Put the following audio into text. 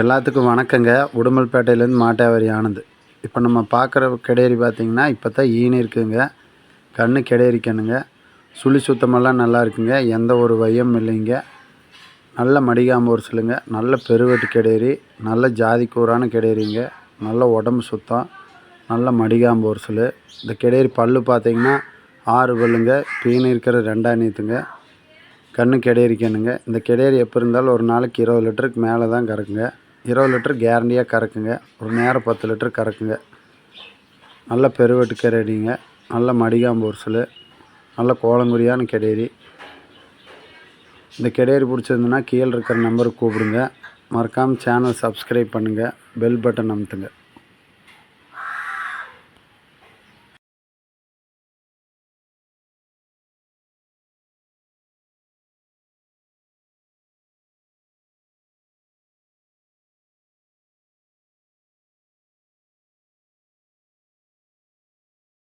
எல்லாத்துக்கும் வணக்கங்க. உடுமல்பேட்டையிலேருந்து மாட்டாவாரி ஆனது இப்போ நம்ம பார்க்குற கிடேரி பார்த்தீங்கன்னா இப்போ தான் ஈனு இருக்குங்க. கண்ணு கிடேரி சுழி சுத்தமெல்லாம் நல்லா இருக்குங்க. எந்த ஒரு வையம் இல்லைங்க. நல்ல மடிகாம்பு ஒரு சிலுங்க. நல்ல பெருவெட்டு கிடேரி நல்ல ஜாதி கூறான கிடேரிங்க நல்ல உடம்பு சுத்தம். நல்ல மடிகாம்பூர் ஒரு சிலு. இந்த கிடேரி பல்லு பார்த்தீங்கன்னா ஆறு பல்லுங்க. பீனு இருக்கிற ரெண்டாம் கண்ணு கிடேரி இந்த கிடேரி எப்போ இருந்தாலும் ஒரு நாளைக்கு இருபது லிட்டருக்கு மேலே தான் கறக்குங்க. இருபது லிட்டர் கேரண்டியாக கறக்குங்க. ஒரு நேரம் பத்து லிட்டர் கறக்குங்க. நல்ல பெருவெட்டு கிடேரிங்க நல்ல மடிகாம்பு நல்ல கோலங்குரியான கிடேரி இந்த கிடேரி பிடிச்சிருந்துன்னா கீழே இருக்கிற நம்பருக்கு கூப்பிடுங்க. மறக்காமல் சேனல் சப்ஸ்கிரைப் பண்ணுங்கள் பெல் பட்டன் அமுத்துங்க.